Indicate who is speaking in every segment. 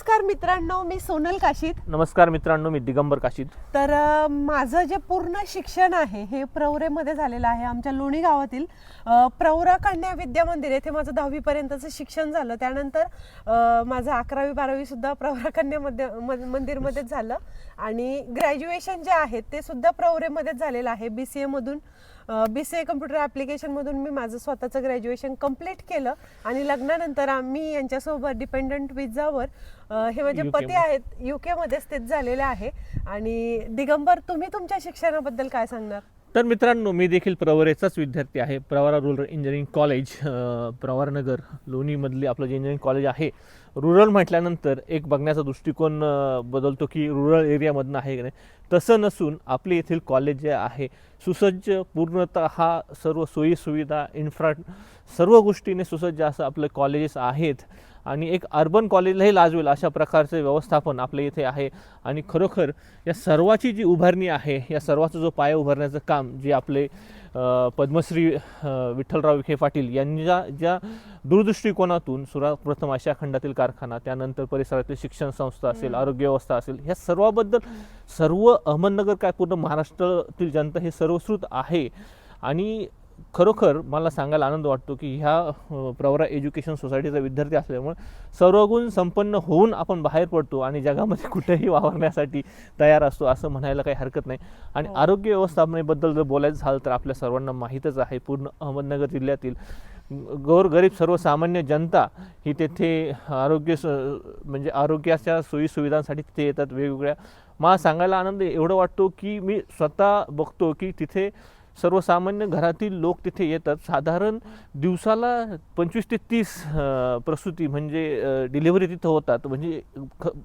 Speaker 1: नमस्कार मित्रांनो मी सोनल काशीद
Speaker 2: नमस्कार मित्रांनो मी दिगंबर काशीद
Speaker 1: तर अ, माझं जे पूर्ण शिक्षण आहे हे प्रवरेमध्ये झालेलं आहे आमच्या लोणी गावातील. अ, प्रवरा कन्या विद्या मंदिर येथे माझं दहावीपर्यंतचं शिक्षण झालं. त्यानंतर अ, माझं अकरावी बारावी सुद्धा प्रवरा कन्या मध्ये म- मंदिरमध्येच झालं. आणि ग्रॅज्युएशन जे आहे ते सुद्धा प्रवरेमध्येच झालेलं आहे बी सी एमधून बी सी ए कम्प्युटर ॲप्लिकेशनमधून मी माझं स्वतःचं ग्रॅज्युएशन कंप्लीट केलं आणि लग्नानंतर आम्ही यांच्यासोबत डिपेंडंट विजावर हे माझे पती. आहेत युके मध्ये स्थित झालेले आहे आणि दिगंबर तुम्ही तुमच्या शिक्षणाबद्दल काय सांगणार
Speaker 2: तर मित्रांनो मी देखील प्रवरेचाच विद्यार्थी आहे. Pravara Rural Engineering College Pravaranagar लोणीमधली आपलं जे इंजिनिअरिंग कॉलेज आहे. रुरल म्हटल्यानंतर एक बघण्याचा दृष्टिकोन बदलतो की रुरल एरियामधनं आहे की नाही. तसं नसून आपले येथील कॉलेज जे आहे सुसज्ज पूर्णतः हा सर्व सोयीसुविधा इन्फ्रा सर्व गोष्टीने सुसज्ज असं आपलं कॉलेजेस आहेत. आणि एक अर्बन कॉलेजलाही लाजवेल अशा प्रकारचे व्यवस्थापन आपल्या इथे आहे. आणि खरोखर या सर्वाची जी उभारणी आहे या सर्वाचा जो पाया उभारण्याचं काम जे आपले पद्मश्री विठ्ठलराव विखे पाटील यांच्या ज्या दूरदृष्टिकोनातून सुरा प्रथम आशिया खंडातील कारखाना त्यानंतर परिसरातील शिक्षण संस्था असेल आरोग्य व्यवस्था असेल ह्या सर्वाबद्दल सर्व अहमदनगर काय पूर्ण महाराष्ट्रातील जनता हे सर्वश्रुत आहे. आणि खरोखर मला सांगायला आनंद वाटतो की ह्या प्रवरा एज्युकेशन सोसायटीचा विद्यार्थी असल्यामुळे सर्वगुण संपन्न होऊन आपण बाहेर पडतो आणि जगामध्ये कुठेही वावरण्यासाठी तयार असतो असं म्हणायला काही हरकत नाही आणि
Speaker 1: हो.
Speaker 2: आरोग्य व्यवस्थापनेबद्दल जर बोलायचं झालं तर आपल्या सर्वांना माहीतच आहे पूर्ण अहमदनगर जिल्ह्यातील गोरगरीब सर्वसामान्य जनता ही तेथे आरोग्य म्हणजे आरोग्याच्या सोयीसुविधांसाठी तिथे येतात वेगवेगळ्या मला सांगायला आनंद एवढं वाटतो की मी स्वतः बघतो की तिथे सर्वसामान्य घरातील लोक तिथे येतात. साधारण दिवसाला पंचवीस ते तीस प्रसूती म्हणजे डिलिव्हरी तिथं होतात. म्हणजे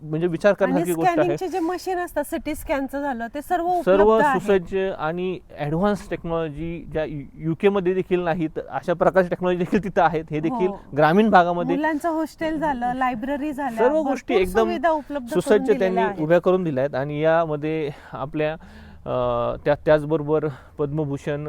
Speaker 2: म्हणजे विचार करण्याची गोष्ट आहे.
Speaker 1: जे मशीन असतात सिटी स्कॅनचं झालं ते सर्व
Speaker 2: सर्व सुसज्ज आणि ॲडव्हान्स टेक्नॉलॉजी ज्या यू मध्ये देखील नाहीत अशा प्रकारची टेक्नॉलॉजी देखील तिथं आहेत. हे देखील
Speaker 1: हो.
Speaker 2: ग्रामीण भागामध्ये
Speaker 1: मुलांचं हॉस्टेल झालं लायब्ररी झाल्या
Speaker 2: सर्व गोष्टी एकदम सुसज्ज त्यांनी. उभ्या करून दिल्या आहेत आणि यामध्ये आपल्या त्या त्याचबरोबर पद्मभूषण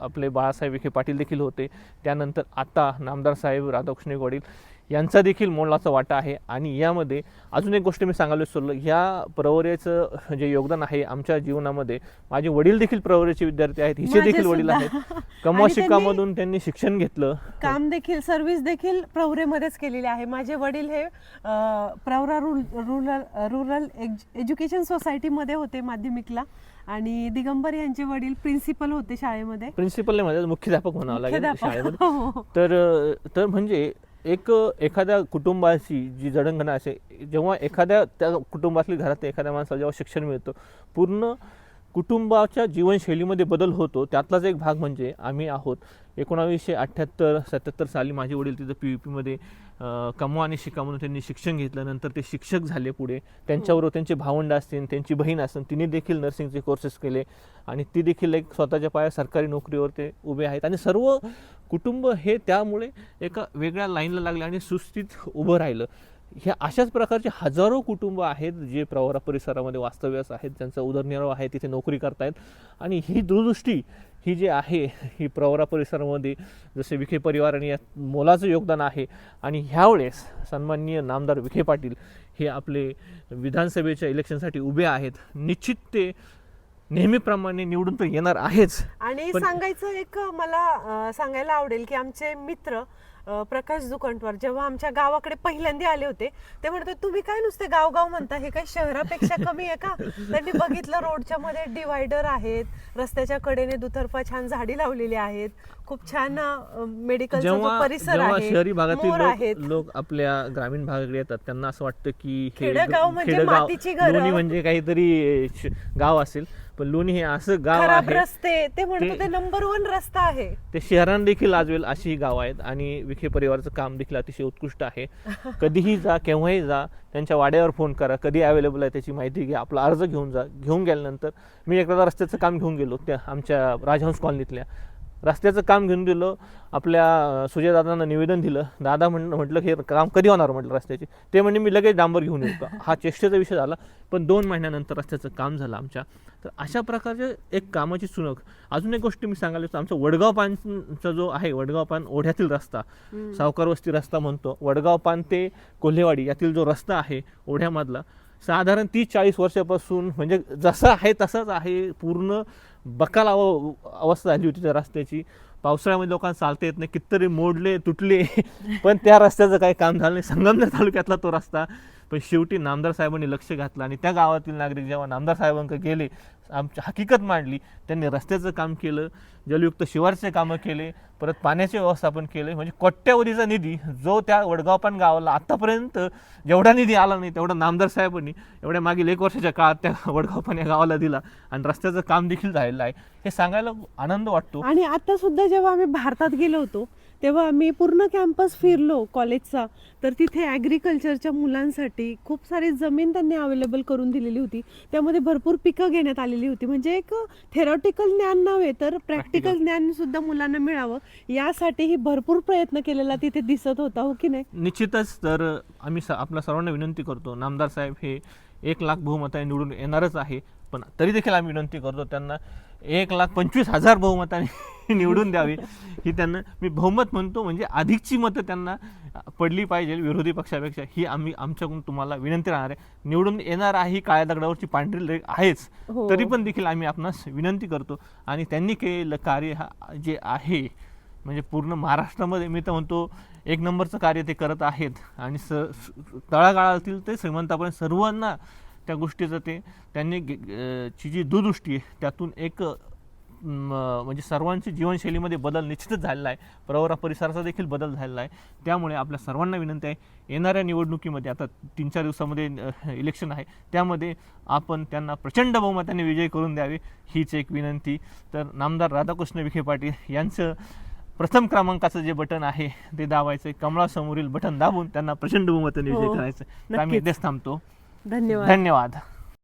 Speaker 2: आपले बाळासाहेब विखे पाटील देखील होते. त्यानंतर आता नामदार साहेब राधाकृष्ण वडील यांचा देखील मोलाचा वाटा आहे. आणि यामध्ये अजून एक गोष्ट मी सांगायला विसरलो ह्या प्रवरेचं जे योगदान आहे आमच्या जीवनामध्ये माझे वडील देखील प्रवरेचे विद्यार्थी आहेत. हिचे देखील वडील. आहेत. कमवा
Speaker 1: आणि त्यांनी-
Speaker 2: शिकामधून त्यांनी शिक्षण घेतलं.
Speaker 1: काम देखील सर्व्हिस देखील प्रवरेमध्येच केलेली आहे. माझे वडील हे प्रवरा रुल रुरल रुरल एज- एज्युकेशन सोसायटीमध्ये होते माध्यमिकला. आणि दिगंबर यांचे वडील प्रिन्सिपल होते शाळेमध्ये.
Speaker 2: प्रिन्सिपल म्हणजे मुख्याध्यापक म्हणावं लागेल. शाळेमध्ये.
Speaker 1: हो.
Speaker 2: तर तर म्हणजे एक एखाद्या कुटुंबाची जी जडणघडण असे जेव्हा एखाद्या त्या कुटुंबातली घरात एखाद्या माणसाला जेव्हा शिक्षण मिळतं पूर्ण कुटुंबाच्या जीवनशैलीमध्ये बदल होतो त्यातलाच एक भाग म्हणजे आम्ही आहोत. एकोणावीसशे अठ्ठ्याहत्तर सत्याहत्तर साली माझे वडील तिथं पी यू पीमध्ये कमवा आणि शिका म्हणून त्यांनी शिक्षण घेतलं नंतर ते शिक्षक झाले पुढे. त्यांच्याबरोबर त्यांचे भावंड असतील त्यांची बहीण असेल तिने देखील नर्सिंगचे कोर्सेस केले. आणि ती देखील एक स्वतःच्या पाया सरकारी नोकरीवर ते उभे आहेत. आणि सर्व कुटुंब हे त्यामुळे एका वेगळ्या लाईनला लागले आणि सुस्थित उभं राहिलं. ह्या अशाच प्रकारचे हजारो कुटुंब आहेत जे प्रवरा परिसरामध्ये वास्तव्यास आहेत त्यांचा उदरनिर्वाह आहे तिथे नोकरी करतायत. आणि ही दूरदृष्टी ही जी आहे ही प्रवरा परिसरामध्ये जसे विखे परिवार आणि यात मोलाचं योगदान आहे. आणि ह्यावेळेस सन्माननीय नामदार विखे पाटील हे आपले विधानसभेच्या इलेक्शनसाठी उभे आहेत. निश्चित ते नेहमीप्रमाणे निवडून तर येणार आहेच.
Speaker 1: आणि सांगायचं एक मला सांगायला आवडेल की आमचे मित्र प्रकाश दुकंटवार जेव्हा आमच्या गावाकडे पहिल्यांदा आले होते ते म्हणतात तुम्ही काय नुसते गाव गाव म्हणता? हे काय शहरापेक्षा कमी आहे का? त्यांनी बघितलं रोडच्या मध्ये डिवायडर आहेत रस्त्याच्या कडेने दुतर्फा छान झाडी लावलेली आहेत. खूप छान
Speaker 2: जेव्हा
Speaker 1: परिसर
Speaker 2: जेव्हा
Speaker 1: आहे
Speaker 2: शहरी भागातील
Speaker 1: मोर
Speaker 2: लोक
Speaker 1: आहेत.
Speaker 2: लोक आपल्या ग्रामीण भागाकडे येतात त्यांना असं वाटतं की हे
Speaker 1: खेडेगाव म्हणजे
Speaker 2: खेडेगाव-
Speaker 1: मातीची घरं.
Speaker 2: लोणी म्हणजे काहीतरी श- गाव असेल पण लोणी हे असं गाव
Speaker 1: खराब
Speaker 2: आहे.
Speaker 1: रस्ते ते म्हणतो
Speaker 2: ते-
Speaker 1: ते नंबर वन रस्ता आहे.
Speaker 2: ते शहरांना देखील लाजवेल अशी ही गावं आहेत आणि विखे परिवाराचं काम देखील अतिशय उत्कृष्ट आहे. कधीही जा केव्हाही जा त्यांच्या वाड्यावर फोन करा. कधी अवेलेबल आहे त्याची माहिती घ्या. आपला अर्ज घेऊन जा घेऊन गेल्यानंतर मी एकदा रस्त्याचं काम घेऊन गेलो त्या आमच्या राजहंस कॉलनीतल्या रस्त्याचं काम घेऊन दिलं आपल्या सुजयदादांना निवेदन दिलं. दादा म्हण म्हटलं हे काम कधी होणार? म्हटलं रस्त्याचे. ते म्हणजे मी लगेच डांबर घेऊन येऊ का? हा चेष्टेचा विषय झाला. पण दोन महिन्यानंतर रस्त्याचं काम झालं आमच्या. तर अशा प्रकारचे एक कामाची सुनक. अजून एक गोष्ट मी सांगायला इच्छितो, आमचा वडगाव पानचा जो आहे वडगाव पान ओढ्यातील रस्ता सावकार वस्ती रस्ता म्हणतो. वडगाव पान ते कोल्हेवाडी यातील जो रस्ता आहे ओढ्यामधला साधारण तीस चाळीस वर्षापासून म्हणजे जसं आहे तसंच आहे. पूर्ण बकाल अव अवस्था झाली होती त्या रस्त्याची. पावसाळ्यामध्ये लोकांना चालता येत नाही. कितीतरी मोडले तुटले. पण त्या रस्त्याचं काही काम झालं नाही. संगमनेर तालुक्यातला तो रस्ता पण शेवटी नामदार साहेबांनी लक्ष घातलं आणि त्या गावातील नागरिक जेव्हा नामदार साहेबांकडे गेले आमची हकीकत मांडली त्यांनी रस्त्याचं काम केलं जलयुक्त शिवारचे कामं केले परत पाण्याचे व्यवस्थापन केले म्हणजे कोट्यावधीचा निधी जो त्या वडगावपान गावाला आत्तापर्यंत जेवढा निधी आला नाही तेवढा नामदार साहेबांनी एवढ्या मागील एक वर्षाच्या काळात त्या वडगावपान या गावाला दिला आणि रस्त्याचं काम देखील झालेलं आहे. हे सांगायला आनंद वाटतो.
Speaker 1: आणि आता सुद्धा जेव्हा आम्ही भारतात गेलो होतो तेव्हा आम्ही पूर्ण कॅम्पस फिरलो कॉलेजचा तर तिथे ॲग्रिकल्चरच्या मुलांसाठी खूप सारी जमीन त्यांनी अवेलेबल करून दिलेली होती. त्यामध्ये भरपूर पिकं घेण्यात आलेली होती. म्हणजे एक थेरॉटिकल ज्ञान नव्हे तर प्रॅक्टिकल ज्ञान सुद्धा मुलांना मिळावं. यासाठीही भरपूर प्रयत्न केलेला तिथे दिसत होता हो की नाही?
Speaker 2: निश्चितच तर आम्ही आपल्या सर्वांना विनंती करतो नामदार साहेब हे एक लाख बहुमताने निवडून येणारच आहे. पण तरी देखील आम्ही विनंती करतो त्यांना एक लाख पंचवीस हजार बहुमताने निवडून द्यावी ही त्यांना मी बहुमत म्हणतो म्हणजे अधिकची मतं त्यांना पडली पाहिजे विरोधी पक्षापेक्षा ही आम्ही आमच्याकडून तुम्हाला विनंती राहणार आहे. निवडून येणार आहे ही काळ्या दगडावरची पांढरी रेख आहेच
Speaker 1: हो.
Speaker 2: तरी पण देखील आम्ही आपणास विनंती करतो. आणि त्यांनी केलेलं कार्य हा जे आहे म्हणजे पूर्ण महाराष्ट्रामध्ये मी तर म्हणतो एक नंबरचं कार्य ते करत आहेत. आणि स स- तळागाळातील ते श्रीमंतापर्यंत सर्वांना त्या गोष्टीचं ते त्यांनी ची जी दुदृष्टी आहे त्यातून एक म्हणजे सर्वांची जीवनशैलीमध्ये बदल निश्चितच झालेला आहे. प्रवरा परिसराचा देखील बदल झालेला आहे. त्यामुळे आपल्या सर्वांना विनंती आहे येणाऱ्या निवडणुकीमध्ये आता तीन चार दिवसामध्ये इलेक्शन आहे त्यामध्ये आपण त्यांना प्रचंड बहुमताने विजय करून द्यावे हीच एक विनंती. तर नामदार राधाकृष्ण विखे पाटील यांचं प्रथम क्रमांकाचं जे बटन आहे ते दाबायचं कमळासमोरील बटन दाबून त्यांना प्रचंड बहुमताने विजय करायचं तर आम्ही. इथेच थांबतो.
Speaker 1: धन्यवाद.
Speaker 2: धन्यवाद.